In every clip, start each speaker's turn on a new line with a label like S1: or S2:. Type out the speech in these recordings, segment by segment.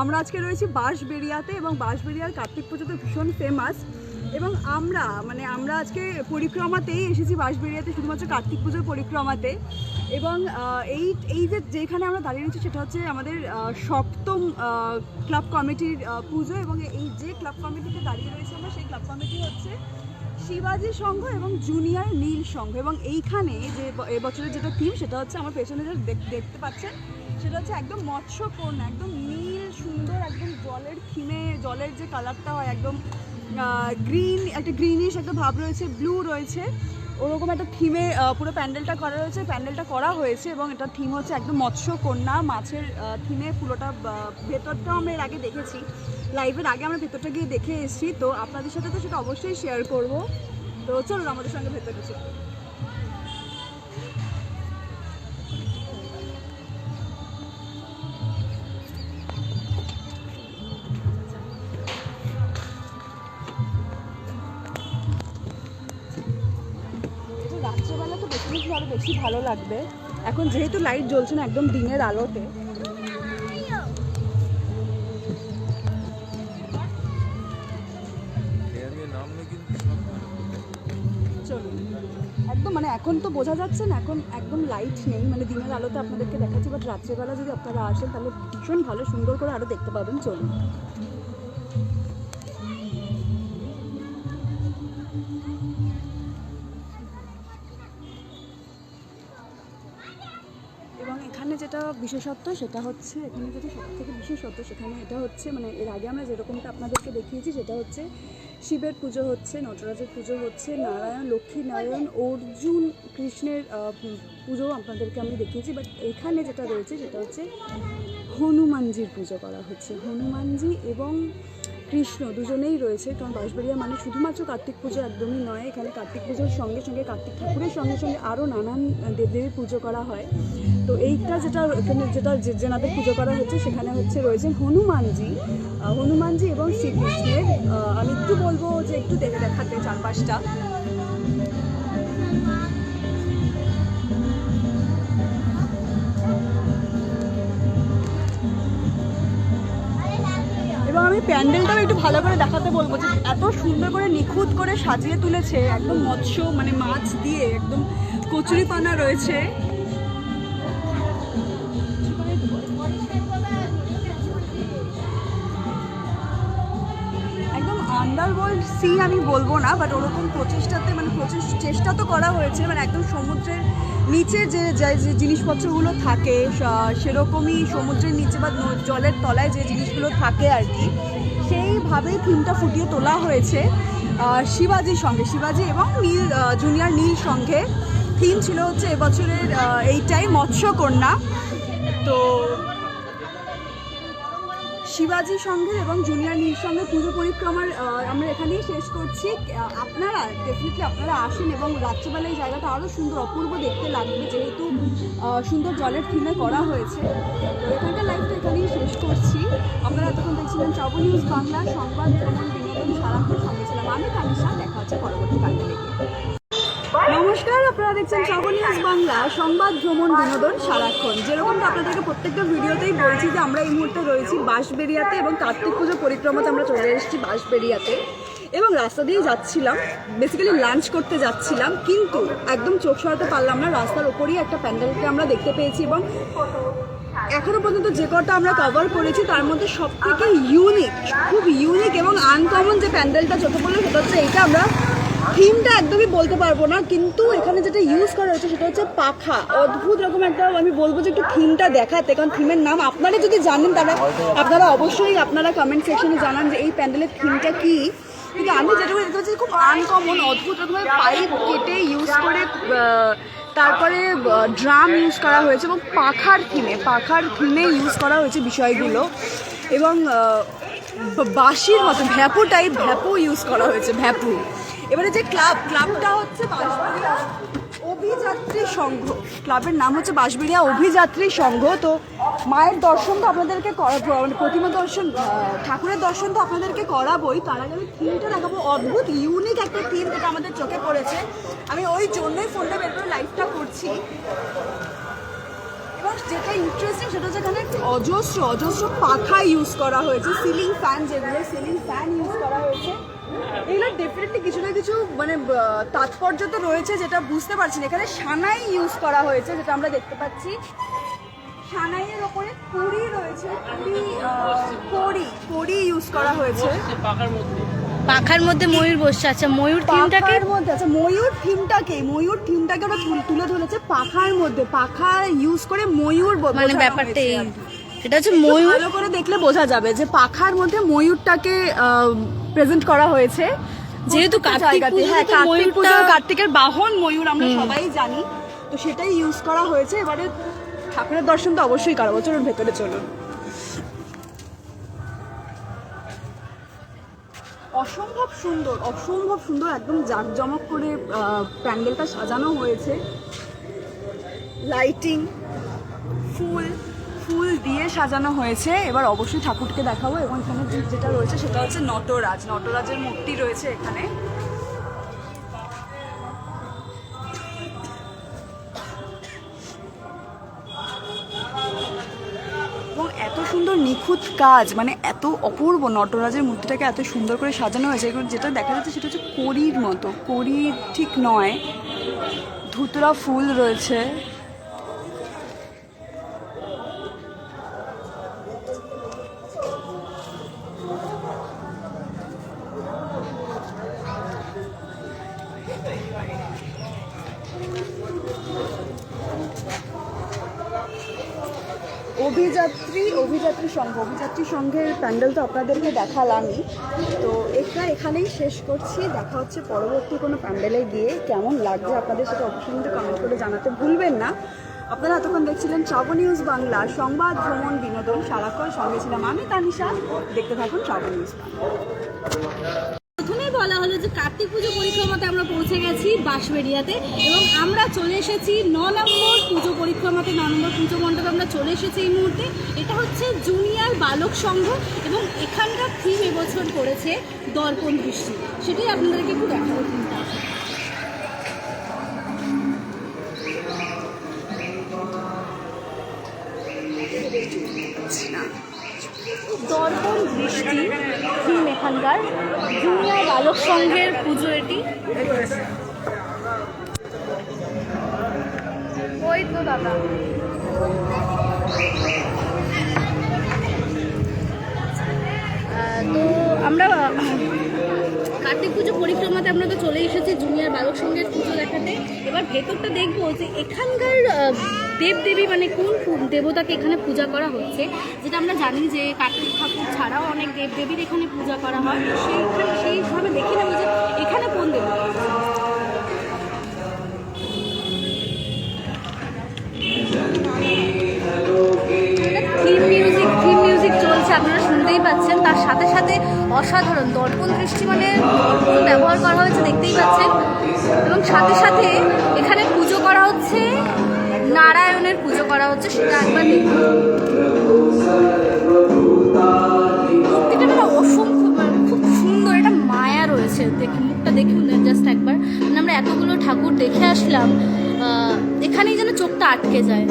S1: আমরা আজকে রয়েছি বাঁশবেড়িয়াতে এবং বাঁশবেড়িয়ার কার্তিক পুজো তো ভীষণ ফেমাস এবং আমরা মানে আমরা আজকে পরিক্রমাতেই এসেছি বাঁশবেড়িয়াতে, শুধুমাত্র কার্তিক পুজোর পরিক্রমাতে। এবং এই এই যে যেখানে আমরা দাঁড়িয়ে রয়েছি সেটা হচ্ছে আমাদের সপ্তম ক্লাব কমিটির পুজো। এবং এই যে ক্লাব কমিটিতে দাঁড়িয়ে রয়েছে আমরা, সেই ক্লাব কমিটি হচ্ছে শিবাজি সংঘ এবং জুনিয়র নীল সংঘ। এবং এইখানে যে এবছরের যেটা থিম সেটা হচ্ছে আমার পেছনে যেটা দেখ- দেখতে পাচ্ছেন সেটা হচ্ছে একদম মৎস্যকন্যা, একদম নীল, সুন্দর, একদম জলের থিমে, জলের যে কালারটা হয়, একদম গ্রিন একটা গ্রিনিশ একটা ভাব রয়েছে ব্লু রয়েছে। ওরকম একটা থিমে পুরো প্যান্ডেলটা করা রয়েছে, প্যান্ডেলটা করা হয়েছে এবং এটা থিম হচ্ছে একদম মৎস্যকন্যা। মাছের থিমে পুরোটা ভেতরটাও আমরা এর আগে দেখেছি। লাইভের আগে আমরা ভেতরটা গিয়ে দেখে এসেছি, তো আপনাদের সাথে তো সেটা অবশ্যই শেয়ার করব। তো চলুন আমাদের সঙ্গে ভেতরে চলুন। বেশি ভালো লাগবে? এখন যেহেতু লাইট জ্বলছে না একদম দিনের আলোতে। একদম মানে এখন তো বোঝা যাচ্ছে না, এখন একদম লাইট নেই। মানে দিনের আলোতে আপনাদেরকে দেখাচ্ছি বাট রাত্রেবেলা যদি আপনারা আসেন, তাহলে ভীষণ ভালো, সুন্দর করে আরও দেখতে পাবেন। চলুন। যেটা বিশেষত্ব, সেটা হচ্ছে এখানে যেটা সব থেকে বিশেষত্ব, সেখানে এটা হচ্ছে মানে এর আগে আমরা যেরকমটা আপনাদেরকে দেখিয়েছি, সেটা হচ্ছে শিবের পুজো হচ্ছে, নটরাজের পুজো হচ্ছে, নারায়ণ লক্ষ্মী নারায়ণ অর্জুন, কৃষ্ণের পুজো আপনাদেরকে আমি দেখিয়েছি বাট এখানে যেটা রয়েছে, সেটা হচ্ছে হনুমানজির পুজো করা হচ্ছে। হনুমানজি এবং কৃষ্ণ, দুজনেই রয়েছে। কারণ বাঁশবাড়িয়া মানে শুধুমাত্র কার্তিক পুজো একদমই নয়, এখানে কার্তিক পুজোর সঙ্গে সঙ্গে কার্তিক ঠাকুরের সঙ্গে সঙ্গে আরও নানান দেবদেবীর পুজো করা হয়। তো এইটা যেটা এখানে যেটা যেনাদের পুজো করা হচ্ছে, সেখানে হচ্ছে রয়েছেন হনুমানজি। হনুমানজি এবং শ্রীকৃষ্ণের আমি একটু বলব যে একটু দেখে দেখাতে চারপাশটা। আমি প্যান্ডেলটাও একটু ভালো করে দেখাতে বলব যে এত সুন্দর করে নিখুঁত করে সাজিয়ে তুলেছে, একদম মৎস্য মানে মাছ দিয়ে একদম কচুরি পানা রয়েছে আন্ডারওয়ার্ল্ড সি আমি বলব না বাট ওরকম প্রচেষ্টাতে মানে প্রচেষ চেষ্টা তো করা হয়েছে মানে একদম সমুদ্রের নিচে যে যে জিনিসপত্রগুলো থাকে সেরকমই সমুদ্রের নিচে বা জলের তলায় যে জিনিসগুলো থাকে আর কি, সেইভাবেই থিমটা ফুটিয়ে তোলা হয়েছে শিবাজির সঙ্গে। শিবাজি এবং নীল জুনিয়র নীল সঙ্গে। থিম ছিল হচ্ছে এবছরের এইটাই মৎস্যকন্যা। তো শিবাজি সঙ্গে এবং জুনিয়র নীল সঙ্গে পুজো পরিক্রমার আমরা এখানেই শেষ করছি। আপনারা ডেফিনেটলি আপনারা আসেন এবং রাত্রিবেলায় জায়গাটা আরও সুন্দর, অপূর্ব দেখতে লাগবে, যেহেতু সুন্দর জলের থিমে করা হয়েছে। এখানকার লাইফটা এখানেই শেষ করছি। আপনারা এতক্ষণ দেখছিলেন ট্রাভেল নিউজ বাংলা সংবাদ ভ্রমণ বিনোদন সারাক্ষণ সঙ্গে ছিলাম আমি তানিশা, দেখা হচ্ছে পরবর্তী কালকে নমস্কার, আপনারা দেখছেন ট্রাভেল নিউজ বাংলা। সংবাদ ভ্রমণ বিনোদন সারাক্ষণ। যেরকমটা আপনাদেরকে প্রত্যেকটা ভিডিওতেই বলছি যে আমরা এই মুহূর্তে রয়েছি বাঁশবেরিয়াতে এবং কার্তিক পুজো পরিক্রমাতে আমরা চলে এসেছি বাঁশবেরিয়াতে এবং রাস্তা দিয়ে যাচ্ছিলাম বেসিক্যালি লাঞ্চ করতে যাচ্ছিলাম, কিন্তু একদম চোখ সরাতে পারলাম না, রাস্তার ওপরই একটা প্যান্ডেলকে আমরা দেখতে পেয়েছি এবং এখনও পর্যন্ত যে কটা আমরা কভার করেছি, তার মধ্যে সব থেকে ইউনিক খুব ইউনিক এবং আনকমন যে প্যান্ডেলটা চোখে পড়ল, সেটা হচ্ছে এইটা আমরা থিমটা একদমই বলতে পারব না, কিন্তু এখানে যেটা ইউজ করা হয়েছে সেটা হচ্ছে পাখা। অদ্ভুত রকম একটা, আমি বলব যে একটু থিমটা দেখাতে, কারণ থিমের নাম আপনারা যদি জানেন, তাহলে আপনারা অবশ্যই আপনারা কমেন্ট সেকশনে জানান যে এই প্যান্ডেলের থিমটা কি। কিন্তু আমি যেটুকু দেখতে পাচ্ছি খুব আনকমন অদ্ভুত রকমের পাইপ কেটে ইউজ করে তারপরে ড্রাম ইউজ করা হয়েছে এবং পাখার থিমে পাখার থিমে ইউজ করা হয়েছে বিষয়গুলো। এবং বাঁশির মতো ভ্যাপু টাইপ ভ্যাপু ইউজ করা হয়েছে, ভ্যাপু। এবারে যে ক্লাব, ক্লাবটা হচ্ছে অভিযাত্রী সংঘ। ক্লাবের নাম হচ্ছে বাঁশবেড়িয়া অভিযাত্রী সংঘ। তো মায়ের দর্শন তো আপনাদেরকে মানে প্রতিমা দর্শন ঠাকুরের দর্শন তো আপনাদেরকে করাবোই। তার আগে আমি থিমটা দেখাবো। অদ্ভুত ইউনিক একটা থিম যেটা আমাদের চোখে পড়েছে। আমি ওই জন্যই ফোনটা বের করে লাইভটা করছি। এবং যেটা ইন্টারেস্টিং সেটা হচ্ছে এখানে অজস্র অজস্র পাখা ইউজ করা হয়েছে। সিলিং ফ্যান যেগুলো সিলিং ফ্যান ইউজ করা হয়েছে। এগুলো ডেফিনেটলি কিছু না কিছু মানে তাৎপর্য তো রয়েছে যেটা বুঝতে পারছি না। এখানে সানাই ইউজ করা হয়েছে যেটা আমরা দেখতে পাচ্ছি। সানাইয়ের ওপরে কুড়ি রয়েছে কুড়ি কড়ি কড়ি ইউজ করা হয়েছে।
S2: পাখার মধ্যে ময়ূর বসছে। আচ্ছা ময়ূর থিমটাকে
S1: পাখার মধ্যে আচ্ছা ময়ূর থিমটাকে ময়ূর থিমটাকে ওরা তুলে ধরেছে পাখার মধ্যে। পাখা ইউজ করে ময়ূর
S2: মানে ব্যাপারটা। এটা হচ্ছে ময়ূর।
S1: ভালো করে দেখলে বোঝা যাবে যে পাখার মধ্যে ময়ূরটাকে প্রেজেন্ট করা হয়েছে।
S2: যেহেতু কার্তিক
S1: হ্যাঁ কার্তিক পুজো কার্তিকের বাহন ময়ূর আমরা সবাই জানি। তো সেটাই ইউজ করা হয়েছে। এবারে ঠাকুরের দর্শন তো অবশ্যই করাবো চলুন ভেতরে চলুন। অসম্ভব সুন্দর অসম্ভব সুন্দর একদম জাঁকজমক করে প্যান্ডেলটা সাজানো হয়েছে। লাইটিং ফুল। দিয়ে সাজানো হয়েছে। এবার অবশ্যই ঠাকুরকে দেখাবো। এবং এখানে যেটা রয়েছে সেটা হচ্ছে নটরাজ। নটরাজের মূর্তি রয়েছে এখানে। এত সুন্দর নিখুঁত কাজ মানে এত অপূর্ব নটরাজের মূর্তিটাকে এত সুন্দর করে সাজানো হয়েছে। এবং যেটা দেখা যাচ্ছে সেটা হচ্ছে কড়ির মতো। কড়ি ঠিক নয়। ধুতরা ফুল রয়েছে। অভিযাত্রী অভিযাত্রী সংঘ, অভিযাত্রী সংঘের প্যান্ডেল তো আপনাদেরকে দেখালামই। তো এটা এখানেই শেষ করছি। দেখা হচ্ছে পরবর্তী কোনো প্যান্ডেলে গিয়ে কেমন লাগছে আপনাদের সেটা অবশ্যই কমেন্ট করে জানাতে ভুলবেন না। আপনারা এতক্ষণ দেখছিলেন শ্রাবণ নিউজ বাংলা, সংবাদ, ভ্রমণ, বিনোদন, সারাক্ষণ সঙ্গে ছিলাম আমি, তানিশা। দেখতে থাকুন শ্রাবণ নিউজ বাংলা।
S2: যে কার্তিক পুজো পরিক্রমাতে আমরা পৌঁছে গেছি বাঁশবেড়িয়াতে এবং আমরা চলে এসেছি ন নম্বর পুজো পরিক্রমাতে ন নম্বর পুজো মণ্ডপে আমরা চলে এসেছি এই মুহূর্তে। এটা হচ্ছে জুনিয়র বালক সংঘ এবং এখানকার থিম এবছর করেছে দর্পণ দৃষ্টি সেটাই আপনাদেরকে একটু দেখাবো। দর্পণ দৃষ্টি থিম এখানকার জুনিয়র বালক সংঘের পুজো এটি। তো দাদা। তো আমরা, কার্তিক পুজো পরিক্রমাতে আমরা তো চলে এসেছি জুনিয়র বালক সংঘের পুজো দেখাতে। এবার ভেতরটা দেখব যে এখানকার দেবদেবী মানে কোন দেবতাকে এখানে পূজা করা হচ্ছে? যেটা আমরা জানি যে কার্তিক ঠাকুর ছাড়াও অনেক দেবদেবীর এখানে পূজা করা হয়। সেইখানে সেইভাবে দেখে নেব যে এখানে কোন দেবতা থিম মিউজিক থিম মিউজিক চলছে, আপনারা শুনতেই পাচ্ছেন। তার সাথে সাথে অসাধারণ দর্পণ দৃষ্টি মানে ব্যবহার করা হয়েছে, দেখতেই পাচ্ছেন। এবং সাথে সাথে এখানে পুজো করা হচ্ছে। নারায়ণের পুজো করা হচ্ছে, সেটা একবার দেখুন। মূর্তিটা মানে সুন্দর, এটা মায়া রয়েছে। মুখটা দেখুন জাস্ট একবার। মানে আমরা এতগুলো ঠাকুর দেখে আসলাম এখানেই যেন চোখটা আটকে যায়।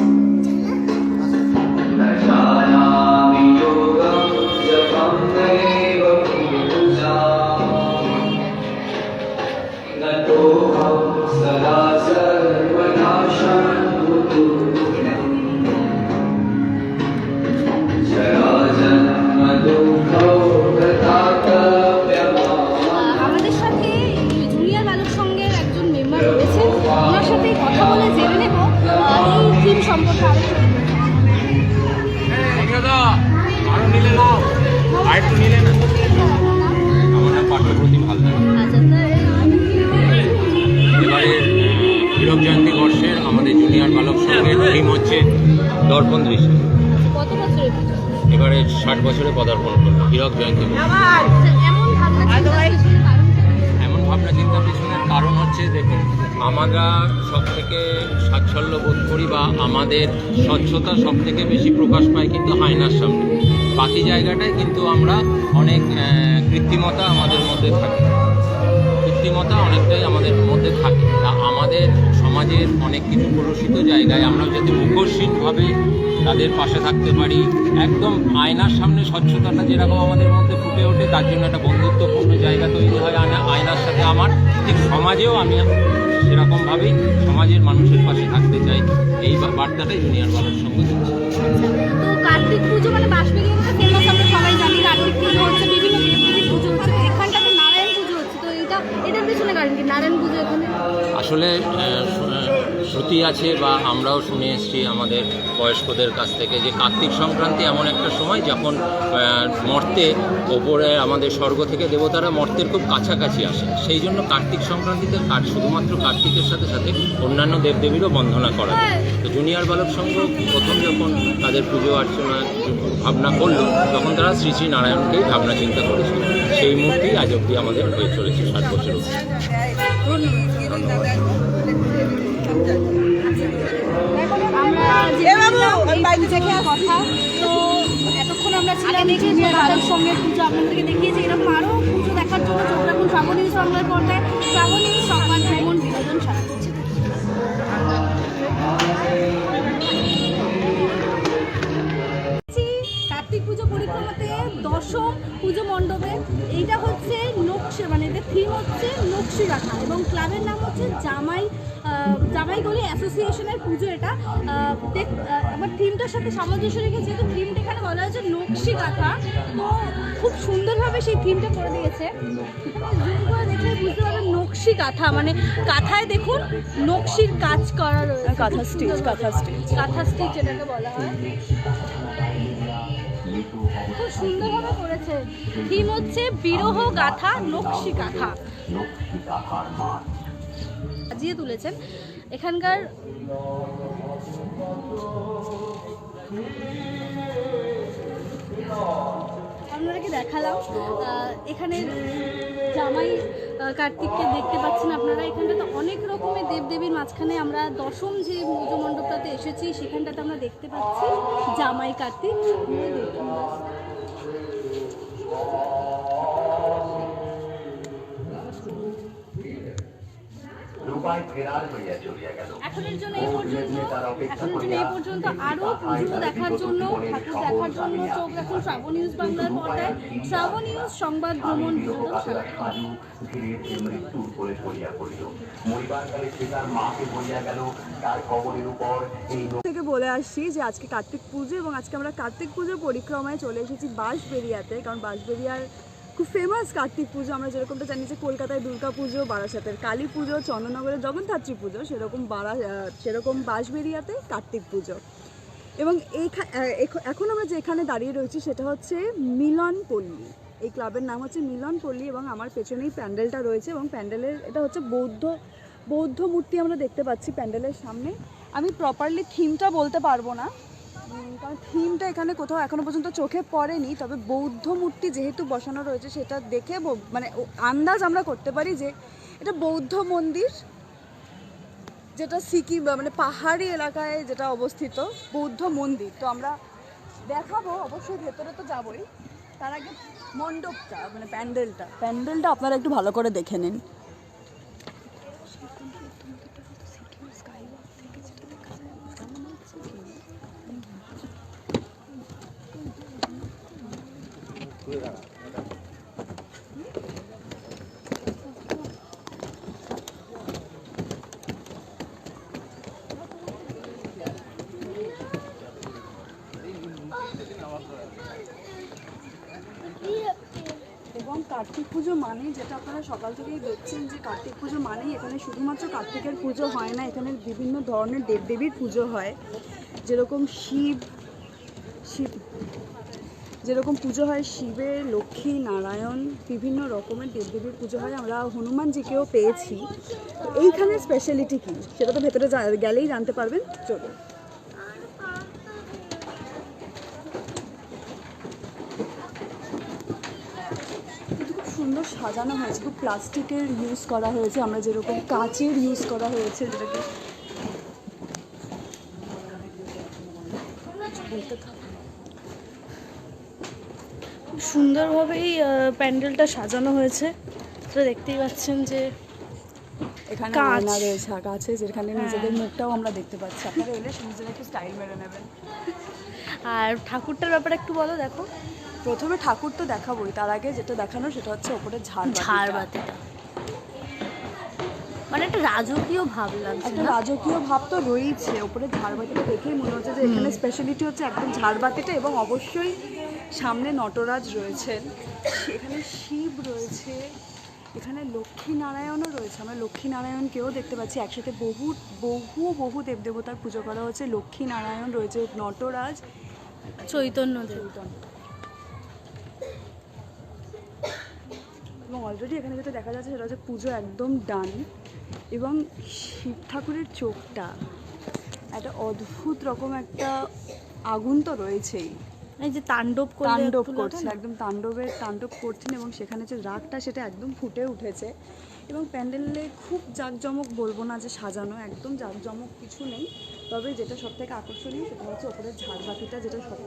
S2: এমন ভাবনা
S3: চিন্তা পিছনের কারণ হচ্ছে দেখুন আমরা সব থেকে সাচ্ছল্য বোধ করি বা আমাদের স্বচ্ছতা সব থেকে বেশি প্রকাশ পায় কিন্তু আয়নার সামনে। বাকি জায়গাটায় কিন্তু আমরা অনেক কৃত্রিমতা আমাদের মধ্যে থাকে। শক্তিমতা অনেকটাই আমাদের মধ্যে থাকে। তা আমাদের সমাজের অনেক কিছু কলুষিত জায়গায় আমরাও যাতে মুখোশহীনভাবে তাদের পাশে থাকতে পারি, একদম আয়নার সামনে স্বচ্ছতাটা যেরকম আমাদের মধ্যে ফুটে ওঠে, তার জন্য একটা বন্ধুত্বপূর্ণ জায়গা তৈরি হয় আয়না আয়নার সাথে আমার। ঠিক সমাজেও আমি সেরকমভাবেই সমাজের মানুষের পাশে থাকতে চাই। এই বার্তাটাই জুনিয়র বালক সঙ্গ। দিচ্ছে আসলে শ্রুতি আছে বা আমরাও শুনে এসেছি আমাদের বয়স্কদের কাছ থেকে যে কার্তিক সংক্রান্তি এমন একটা সময় যখন মর্তে ওপরে আমাদের স্বর্গ থেকে দেবতারা মর্তের খুব কাছাকাছি আসে। সেই জন্য কার্তিক সংক্রান্তিতে কার শুধুমাত্র কার্তিকের সাথে সাথে অন্যান্য দেবদেবীরও বন্দনা করা যায়। তো জুনিয়র বালক সংঘ প্রথম যখন তাদের পুজো অর্চনা ভাবনা করল তখন তারা শ্রী শ্রী নারায়ণকেই ভাবনা চিন্তা করেছিল। সেই মূর্তি আজ অব্দি আমাদের হয়ে চলেছে ষাট বছর।
S2: আমরা কথা তো এতক্ষণ আমরা ছিলাম যে বাবার সঙ্গে পুজো আপনাদেরকে দেখিয়েছি এরকম আরও পুজো দেখার জন্য চোখ রাখুন শ্রাবণী বাংলার পর্দায় শ্রাবণী সংবাদ ভ্রমণ বিনোদন সারা করছে হচ্ছে নকশি কাঁথা এবং ক্লাবের নাম হচ্ছে জামাই জামাইগলি অ্যাসোসিয়েশনের পুজো এটা। দেখ- আমার থিমটার সাথে সামঞ্জস্য রেখে যেহেতু থিমটা এখানে বলা হয়েছে নকশি কাঁথা তো খুব সুন্দরভাবে সেই থিমটা করে দিয়েছে। জুম করে দেখলে বুঝতে পারবেন নকশি কাঁথা মানে কাঁথায় দেখুন নকশির কাজ করা রয়েছে।
S1: কাঁথা stitch, কাঁথা stitch।
S2: কাঁথা স্টিচ এটাকে বলা হয়। সুন্দরভাবে করেছে। থিম হচ্ছে বিরহ গাথা, নকশি কাঁথা সাজিয়ে তুলেছেন। এখানকার আপনাদেরকে দেখালাম এখানে জামাই কার্তিককে দেখতে পাচ্ছেন আপনারা। এখানটাতে অনেক রকমের দেবদেবীর মাঝখানে আমরা দশম যে পুজো মণ্ডপটাতে এসেছি, সেখানটাতে আমরা দেখতে পাচ্ছি জামাই কার্তিক।
S4: ফেরার হইয়া চলিয়া গেল।
S2: এখনের জন্য এই পর্যন্ত এখনের জন্য এই পর্যন্ত আরও পুজো দেখার জন্য ঠাকুর দেখার জন্য চোখ রাখুন শ্রাবণ নিউজ বাংলার পর্দায়। শ্রাবণ নিউজ সংবাদ ভ্রমণ বিনোদন
S4: বছর
S2: সারা
S4: আজু ধীরে ধীরে মৃত্যুর করে পড়িয়া পড়িল। মরিবার কালে সে তার মাকে বলিয়া গেল তার কবরের উপর এই
S1: থেকে বলে আসছি যে আজকে কার্তিক পুজো এবং আজকে আমরা কার্তিক পুজোর পরিক্রমায় চলে এসেছি বাঁশবেরিয়াতে কারণ বাঁশবেরিয়ার খুব ফেমাস কার্তিক পুজো, আমরা যেরকমটা জানি যে কলকাতায় দুর্গা পুজো, বারাসাতের কালী পুজো চন্দননগরের জগন্ধাত্রী পুজো, সেরকম বারা সেরকম বাঁশবেরিয়াতে কার্তিক পুজো। এবং এখন আমরা যেখানে দাঁড়িয়ে রয়েছি সেটা হচ্ছে মিলন পল্লী। এই ক্লাবের নাম হচ্ছে মিলন পল্লী এবং আমার পেছনেই প্যান্ডেলটা রয়েছে এবং প্যান্ডেলের, এটা হচ্ছে বৌদ্ধ বৌদ্ধ মূর্তি আমরা দেখতে পাচ্ছি প্যান্ডেলের সামনে। আমি প্রপারলি থিমটা বলতে পারব না। কারণ থিমটা এখানে কোথাও এখনও পর্যন্ত চোখে পড়েনি, তবে বৌদ্ধ মূর্তি যেহেতু বসানো রয়েছে সেটা দেখে মানে আন্দাজ আমরা করতে পারি যে এটা বৌদ্ধ মন্দির, যেটা সিকিম মানে পাহাড়ি এলাকায় যেটা অবস্থিত, বৌদ্ধ মন্দির। তো আমরা দেখাবো, অবশ্যই ভেতরে তো যাবই। তার আগে মণ্ডপটা মানে প্যান্ডেলটা। প্যান্ডেলটা আপনারা একটু ভালো করে দেখে নিন এবং কার্তিক পুজো মানে যেটা আপনারা সকাল থেকেই দেখছেন যে কার্তিক পুজো মানেই এখানে শুধুমাত্র কার্তিকের পুজো হয় না, এখানে বিভিন্ন ধরনের দেবদেবীর পুজো হয়। যেরকম শিব শিব, যেরকম পুজো হয় শিবের লক্ষ্মী, নারায়ণ, বিভিন্ন রকমের দেবদেবীর পুজো হয়, আমরা হনুমানজিকেও পেয়েছি। এইখানের স্পেশালিটি কী? সেটা তো ভেতরে গেলেই জানতে পারবেন। চলুন। সুন্দর সাজানো হয়েছে। খুব প্লাস্টিকের ইউজ করা হয়েছে। আমরা যেরকম কাঁচের ইউজ করা হয়েছে, যেটাকে সুন্দরভাবেই প্যান্ডেলটা সাজানো হয়েছে।
S2: তো দেখতেই পাচ্ছেন যে
S1: এখানে আয়না রয়েছে কাছে যেখানে নিজেদের মুখটাও আমরা দেখতে পাচ্ছি। আপনারা এলে নিজেরা একটু স্টাইল মেরে নেবেন।
S2: আর ঠাকুরটার ব্যাপারে একটু বলো দেখো।
S1: প্রথমে ঠাকুর তো দেখাবোই তার আগে যেটা দেখানো সেটা হচ্ছে ওপরে ঝাড়
S2: ঝাড়বাতিটা। মানে একটা রাজকীয় ভাব লাগছে
S1: একটা রাজকীয় ভাব তো রয়েছে ওপরে ঝাড়বাতিটা দেখেই মনে হচ্ছে যে এখানে স্পেশালিটি হচ্ছে একদম ঝাড়বাতিটা এবং অবশ্যই সামনে নটরাজ রয়েছেন এখানে শিব রয়েছে। এখানে লক্ষ্মী নারায়ণও রয়েছে। আমরা লক্ষ্মী নারায়ণকেও দেখতে পাচ্ছি। একসাথে বহু বহু বহু দেবদেবতার পুজো করা হচ্ছে। লক্ষ্মী নারায়ণ রয়েছে নটরাজ
S2: চৈতন্য
S1: চৈতন্য। এবং অলরেডি এখানে যেটা দেখা যাচ্ছে সেটা হচ্ছে পুজো একদম ডান এবং শিব ঠাকুরের চোখটা একটা অদ্ভুত রকম একটা আগুন তো রয়েছেই।
S2: এই যে তাণ্ডব
S1: তাণ্ডব
S2: করছেন
S1: করছে একদম তাণ্ডবের তাণ্ডব করছেন এবং সেখানে যে রাগটা সেটা একদম ফুটে উঠেছে। এবং প্যান্ডেলে খুব জাঁকজমক বলব না যে সাজানো একদম জাঁকজমক কিছু নেই। তবে যেটা সব থেকে আকর্ষণীয় সেটা হচ্ছে ওপরের ঝাড়বাতিটা যেটা সব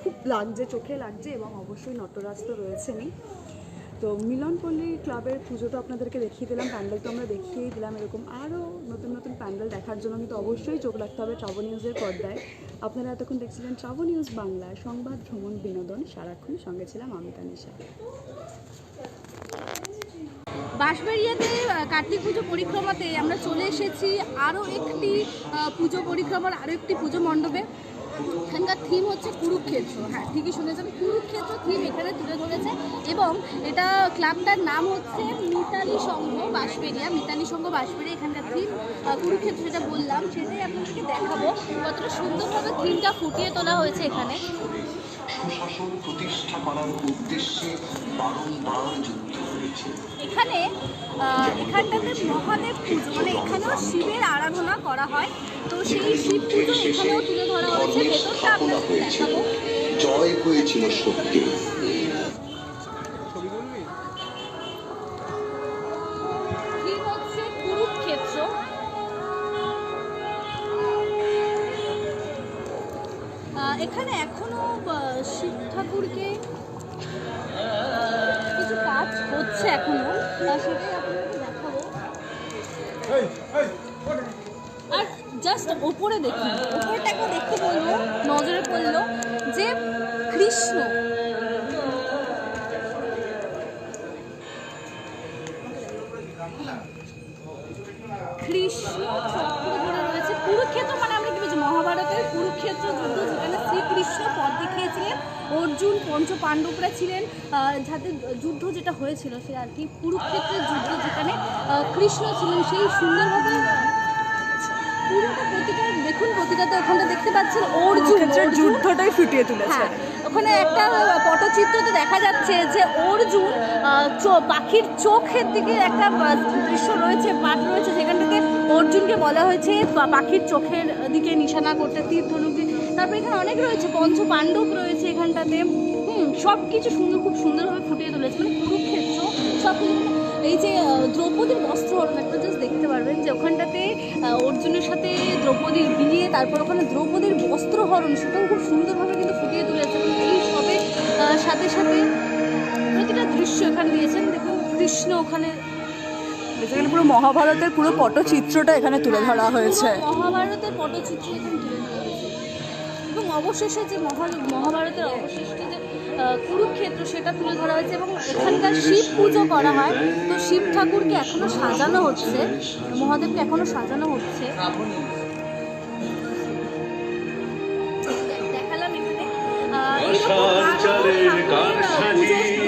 S1: খুব লাগছে চোখে লাগছে এবং অবশ্যই নটরাজ তো রয়েছেনই। তো মিলনপল্লী ক্লাবের পুজো তো আপনাদেরকে দেখিয়ে দিলাম, প্যান্ডেল তো আমরা দেখিয়েই দিলাম এরকম আরও নতুন নতুন প্যান্ডেল দেখার জন্য, কিন্তু অবশ্যই চোখ রাখতে হবে ট্রাভো নিউজের পর্দায়। আপনারা এতক্ষণ দেখছিলেন ট্রাভো নিউজ বাংলা, সংবাদ, ভ্রমণ, বিনোদন। সারাক্ষণ সঙ্গে ছিলাম আমি তানিশা
S2: বাঁশবাড়িয়াতে কার্তিক পুজো পরিক্রমাতে আমরা চলে এসেছি আরও একটি পুজো পরিক্রমার আরও একটি পুজো মণ্ডপে। এখানকার থিম হচ্ছে কুরুক্ষেত্র। হ্যাঁ ঠিকই শুনেছেন, কুরুক্ষেত্র থিম এখানে তুলে ধরেছে এবং এটা ক্লাবটার নাম হচ্ছে মিতালি সংঘ বাঁশবেড়িয়া। মিতালি সংঘ বাঁশবেড়িয়া এখানকার থিম কুরুক্ষেত্র যেটা বললাম, সেটাই আপনাদেরকে দেখাবো। কতটা সুন্দরভাবে থিমটা ফুটিয়ে তোলা হয়েছে এখানে।
S4: প্রতিষ্ঠা করার উদ্দেশ্যে বারংবার যুদ্ধ
S2: এখানে এখানটাতে মহাদেব পুজো মানে এখানেও শিবের আরাধনা করা হয়। তো সেই শিব পুজো এখানেও তুলে ধরা হয়েছে। ভেতরটা আপনাদের দেখাবো।
S4: জয় হয়েছিল সত্যি।
S2: কুরুক্ষেত্র। এখানে এখনও শিব ঠাকুরকে কাজ হচ্ছে এখনও। সেটাই আপনাদেরকে দেখাবো। আর জাস্ট ওপরে দেখুন ওপরটাকে দেখতে বলব নজরে পড়ল যে কৃষ্ণ অর্জুন পঞ্চ পাণ্ডবরা ছিলেন যাদের যুদ্ধ যেটা হয়েছিল সে আর কি কুরুক্ষেত্রের যুদ্ধ যেখানে কৃষ্ণ ছিলেন সেই সুন্দরভাবে পুরোটা প্রতিটা দেখুন প্রতিটাতে ওখানটা দেখতে পাচ্ছেন অর্জুন
S1: যুদ্ধটাই ফুটিয়ে তুলেছে।
S2: হ্যাঁ ওখানে একটা পটচিত্রতে দেখা যাচ্ছে যে অর্জুন পাখির চোখের দিকে একটা দৃশ্য রয়েছে পাঠ রয়েছে যেখান থেকে অর্জুনকে বলা হয়েছে পাখির চোখের দিকে নিশানা করতে তীর ধনুক তারপরে এখানে অনেক রয়েছে পঞ্চ পাণ্ডব রয়েছে এখানটাতে। হুম সব কিছু সুন্দর খুব সুন্দরভাবে ফুটিয়ে তুলেছে মানে কুরুক্ষেত্র। সব মানে এই যে দ্রৌপদীর বস্ত্রহরণ একটা জাস্ট দেখতে পারবেন যে ওখানটাতে অর্জুনের সাথে দ্রৌপদীর বিয়ে তারপর ওখানে দ্রৌপদীর বস্ত্রহরণ সেটাও খুব সুন্দরভাবে কিন্তু ফুটিয়ে তুলেছে। এই সবে সাথে সাথে প্রতিটা দৃশ্য এখানে দিয়েছেন। দেখুন কৃষ্ণ ওখানে।
S1: যেখানে পুরো মহাভারতের পুরো পটচিত্রটা এখানে তুলে ধরা হয়েছে।
S2: মহাভারতের পটচিত্র এখানে এবং অবশেষে যে মহা মহাভারতের অবশিষ্ট যে কুরুক্ষেত্র সেটা তুলে ধরা হয়েছে এবং এখানকার শিব পুজো করা হয়। তো শিব ঠাকুরকে এখনও সাজানো হচ্ছে, মহাদেবকে এখনও সাজানো হচ্ছে। দেখালাম এখানে।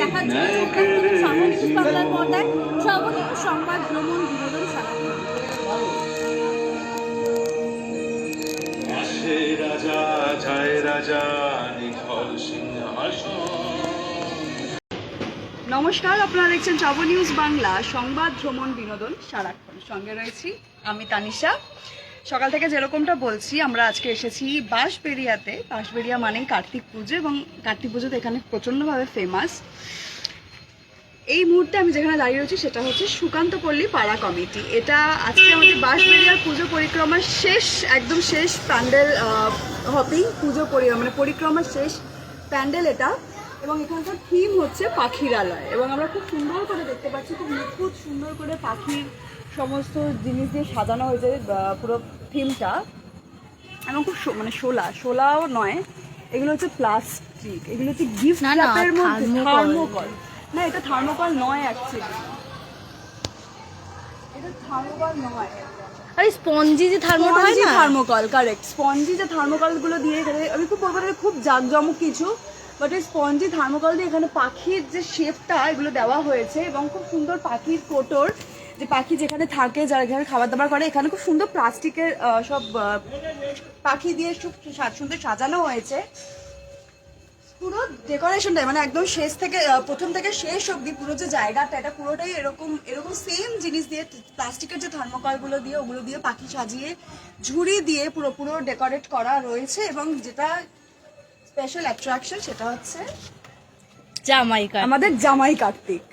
S2: দেখার জন্য সংবাদ ভ্রমণ
S1: নমস্কার, আপনারা দেখছেন ট্রাভো নিউজ বাংলা। সংবাদ, ভ্রমণ, বিনোদন, সারাক্ষণ। সঙ্গে রয়েছি আমি তানিশা। সকাল থেকে যেরকমটা বলছি, আমরা আজকে এসেছি বাঁশবেড়িয়াতে। বাঁশবেড়িয়া মানেই কার্তিক পুজো এবং কার্তিক পুজো তো এখানে প্রচণ্ডভাবে ফেমাস এই মুহূর্তে আমি যেখানে দাঁড়িয়ে রয়েছি সেটা হচ্ছে সুকান্তপল্লী পাড়া কমিটি। এটা আজকে আমাদের বাঁশবেড়িয়ার পুজো পরিক্রমার শেষ, একদম শেষ প্যান্ডেল হপিং পুজো পরি মানে পরিক্রমার শেষ প্যান্ডেল এটা। এবং এখানকার থিম হচ্ছে পাখিরালয়। এবং আমরা খুব সুন্দর করে দেখতে পাচ্ছি খুব নিখুঁত সুন্দর করে পাখির সমস্ত জিনিস দিয়ে সাজানো হয়েছে পুরো থিমটা এবং খুব মানে শোলা শোলাও নয় এগুলো হচ্ছে প্লাস্টিক এগুলো হচ্ছে গিফট র্যাপের মধ্যে। থার্মোকল না এটা থার্মোকল নয় অ্যাকচুয়ালি এটা থার্মোকল নয়।
S2: আরে স্পঞ্জি যে থার্মোটা হয় না?
S1: থার্মোকল কারেক্ট স্পঞ্জি যে থার্মোকলগুলো দিয়ে আমি খুব বলব খুব জাঁকজমক কিছু বাট এই স্পঞ্জি থার্মোকল দিয়ে এখানে পাখির যে শেপটা এগুলো দেওয়া হয়েছে এবং খুব সুন্দর পাখির কোটর, যে পাখি যেখানে থাকে, যারা এখানে খাবার দাবার করে, এখানে খুব সুন্দর প্লাস্টিকের সব পাখি দিয়ে খুব সুন্দর সাজানো হয়েছে। পুরো ডেকোরেশনটা মানে একদম শেষ থেকে প্রথম থেকে শেষ অবধি পুরো যে জায়গাটা, এটা পুরোটাই এরকম এরকম সেম জিনিস দিয়ে, প্লাস্টিকের যে থার্মোকলগুলো দিয়ে, ওগুলো দিয়ে পাখি সাজিয়ে, ঝুড়ি দিয়ে পুরো পুরো ডেকোরেট করা রয়েছে এবং যেটা স্পেশাল অ্যাট্রাকশন সেটা হচ্ছে
S2: জামাইকা
S1: আমাদের জামাই কার্তিক।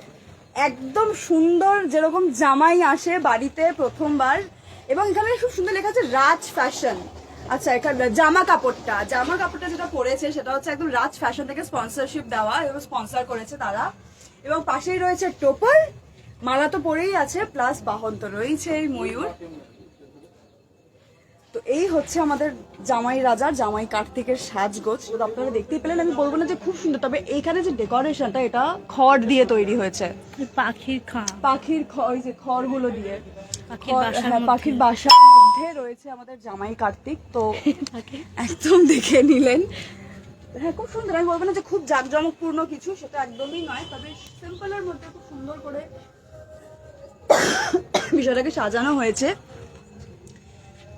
S1: একদম সুন্দর যেরকম জামাই আসে বাড়িতে প্রথমবার এবং এখানে খুব সুন্দর লেখা আছে রাজ ফ্যাশন। আচ্ছা এখানে জামা কাপড়টা। জামা কাপড়টা যেটা পরেছে সেটা হচ্ছে একদম রাজ ফ্যাশন থেকে স্পন্সরশিপ দেওয়া এবং স্পন্সর করেছে তারা। এবং পাশেই রয়েছে টোপর মালা তো পরেই আছে প্লাস বাহন তো রয়েছে এই ময়ূর। তো এই হচ্ছে আমাদের জামাই রাজার জামাই কার্তিকের সাজগোজ। আপনারা দেখতেই পেলেন আমি বলব না যে খুব সুন্দর তবে এইখানে যে ডেকোরেশনটা এটা খড় দিয়ে তৈরি হয়েছে।
S2: পাখির খা
S1: পাখির ওই যে খড়গুলো দিয়ে। হ্যাঁ, পাখির বাসার মধ্যে রয়েছে আমাদের জামাই কার্তিক। তো একদম দেখে নিলেন। হ্যাঁ খুব সুন্দর আমি বলব না যে খুব জাঁকজমকপূর্ণ কিছু সেটা একদমই নয় তবে সিম্পলের মধ্যে খুব সুন্দর করে বিষয়টাকে সাজানো হয়েছে।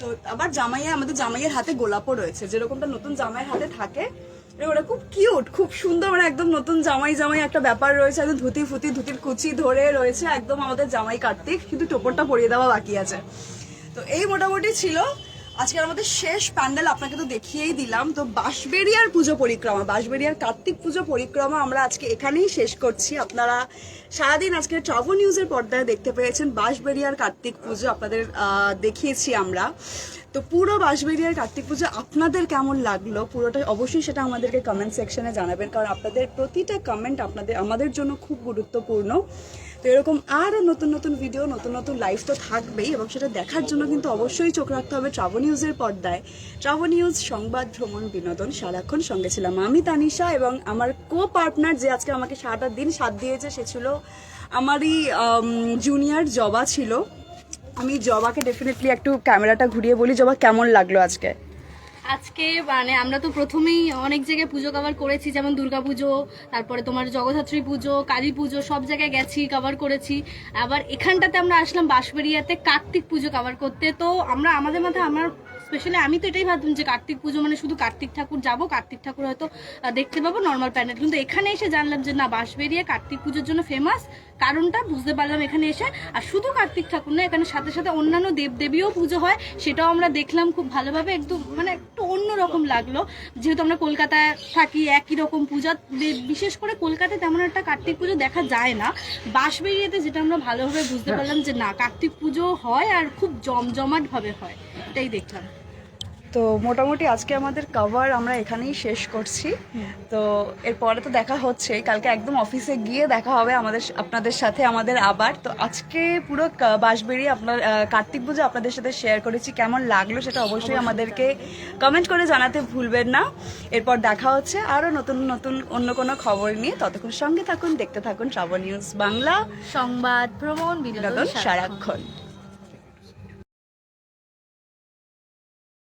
S1: তো আবার জামাইয়ে আমাদের জামাইয়ের হাতে গোলাপও রয়েছে। যেরকমটা নতুন জামাইয়ের হাতে থাকে ওরা খুব কিউট খুব সুন্দর মানে একদম নতুন জামাই জামাই একটা ব্যাপার রয়েছে, একদম ধুতি ফুতি, ধুতির কুচি ধরে রয়েছে একদম আমাদের জামাই কার্তিক, কিন্তু টোপরটা পরিয়ে দেওয়া বাকি আছে। তো এই মোটামুটি ছিল আজকের আমাদের শেষ প্যান্ডেল আপনাকে তো দেখিয়েই দিলাম। তো বাঁশবেরিয়ার পুজো পরিক্রমা বাঁশবেরিয়ার কার্তিক পুজো পরিক্রমা আমরা আজকে এখানেই শেষ করছি। আপনারা সারাদিন আজকে ট্রাভো নিউজের পর্দায় দেখতে পেয়েছেন বাঁশবেরিয়ার কার্তিক পুজো, আপনাদের দেখিয়েছি আমরা। তো পুরো বাঁশবেরিয়ার কার্তিক পুজো আপনাদের কেমন লাগল? পুরোটা অবশ্যই সেটা আমাদেরকে কমেন্ট সেকশনে জানাবেন, কারণ আপনাদের প্রতিটা কমেন্ট আপনাদের, আমাদের জন্য খুব গুরুত্বপূর্ণ। তো এরকম আরও নতুন নতুন ভিডিও নতুন নতুন লাইভ তো থাকবেই এবং সেটা দেখার জন্য কিন্তু অবশ্যই চোখ রাখতে হবে ট্রাভো নিউজের পর্দায়। ট্রাভো নিউজ সংবাদ, ভ্রমণ, বিনোদন সারাক্ষণ সঙ্গে ছিলাম আমি, তানিশা এবং আমার কো পার্টনার যে আজকে আমাকে সারাটা দিন সাথ দিয়েছে, সে ছিল আমারই জুনিয়র জবা ছিল। আমি জবাকে ডেফিনেটলি একটু ক্যামেরাটা ঘুরিয়ে বলি, জবা কেমন লাগল আজকে?
S2: আজকে মানে আমরা তো প্রথমেই অনেক জায়গায় পুজো কভার করেছি, যেমন দুর্গা পুজো, তারপরে তোমার জগদ্ধাত্রী পুজো, কালী পুজো, সব জায়গায় গেছি কভার করেছি। আবার এখানটাতে আমরা আসলাম বাঁশবেরিয়াতে কার্তিক পুজো কভার করতে। তো আমরা, আমাদের মাথায় আমার স্পেশালি আমি তো এটাই ভাবতাম যে কার্তিক পুজো মানে শুধু কার্তিক ঠাকুর যাব কার্তিক ঠাকুর হয়তো দেখতে পাবো নর্মাল প্যান্ডেল। কিন্তু এখানে এসে জানলাম যে না বাঁশবেরিয়া কার্তিক পুজোর জন্য ফেমাস কারণটা বুঝতে পারলাম এখানে এসে। আর শুধু কার্তিক ঠাকুর না এখানে সাথে সাথে অন্যান্য দেবদেবীও পুজো হয়। সেটাও আমরা দেখলাম খুব ভালোভাবে একদম মানে একটু অন্যরকম লাগল। যেহেতু আমরা কলকাতায় থাকি একই রকম পূজা। বিশেষ করে কলকাতায় তেমন একটা কার্তিক পুজো দেখা যায় না। বাঁশবেরিয়াতে যেটা আমরা ভালোভাবে বুঝতে পারলাম যে না কার্তিক পুজো হয় আর খুব জমজমাট ভাবে হয়। এটাই দেখলাম।
S1: তো মোটামুটি আজকে আমাদের কভার আমরা এখানেই শেষ করছি। তো এরপরে তো দেখা হচ্ছে কালকে একদম অফিসে গিয়ে দেখা হবে আমাদের আপনাদের সাথে আমাদের আবার। তো আজকে পুরো বাঁশবেড়িয়ে আপনার কার্তিক পুজো আপনাদের সাথে শেয়ার করেছি কেমন লাগল সেটা অবশ্যই আমাদেরকে কমেন্ট করে জানাতে ভুলবেন না। এরপর দেখা হচ্ছে আরও নতুন নতুন অন্য কোনো খবর নিয়ে। ততক্ষণ সঙ্গে থাকুন দেখতে থাকুন ট্রাভেল নিউজ বাংলা।
S2: সংবাদ ভ্রমণ
S1: বিনোদন সারাক্ষণ।